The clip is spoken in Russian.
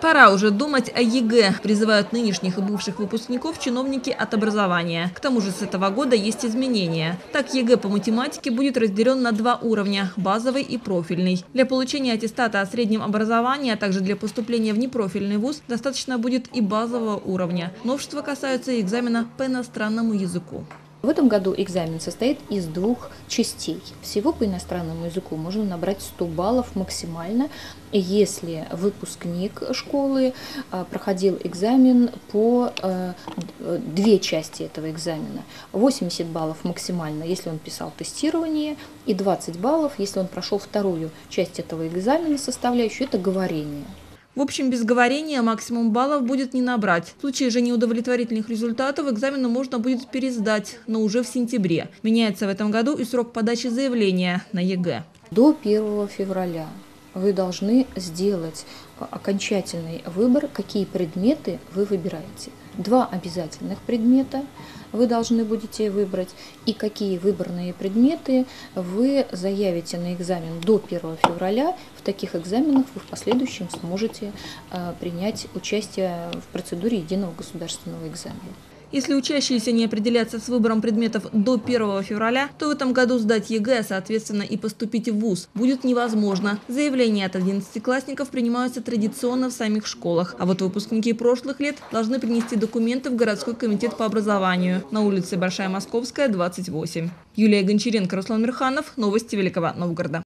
Пора уже думать о ЕГЭ, призывают нынешних и бывших выпускников чиновники от образования. К тому же с этого года есть изменения. Так ЕГЭ по математике будет разделен на два уровня – базовый и профильный. Для получения аттестата о среднем образовании, а также для поступления в непрофильный вуз достаточно будет и базового уровня. Новшества касаются экзамена по иностранному языку. В этом году экзамен состоит из двух частей. Всего по иностранному языку можно набрать 100 баллов максимально, если выпускник школы а, проходил экзамен по а, две части этого экзамена. 80 баллов максимально, если он писал тестирование, и 20 баллов, если он прошел вторую часть этого экзамена, составляющую это говорение. В общем, без говорения максимум баллов будет не набрать. В случае же неудовлетворительных результатов экзамены можно будет пересдать, но уже в сентябре. Меняется в этом году и срок подачи заявления на ЕГЭ. До 1 февраля вы должны сделать окончательный выбор, какие предметы вы выбираете. Два обязательных предмета вы должны будете выбрать и какие выбранные предметы вы заявите на экзамен до 1 февраля. В таких экзаменах вы в последующем сможете э, принять участие в процедуре единого государственного экзамена. Если учащиеся не определятся с выбором предметов до 1 февраля, то в этом году сдать ЕГЭ, соответственно, и поступить в ВУЗ будет невозможно. Заявления от 11-классников принимаются традиционно в самих школах, а вот выпускники прошлых лет должны принести документы в городской комитет по образованию на улице Большая Московская, 28. Юлия Гончаренко, Руслан Мирханов. Новости Великого Новгорода.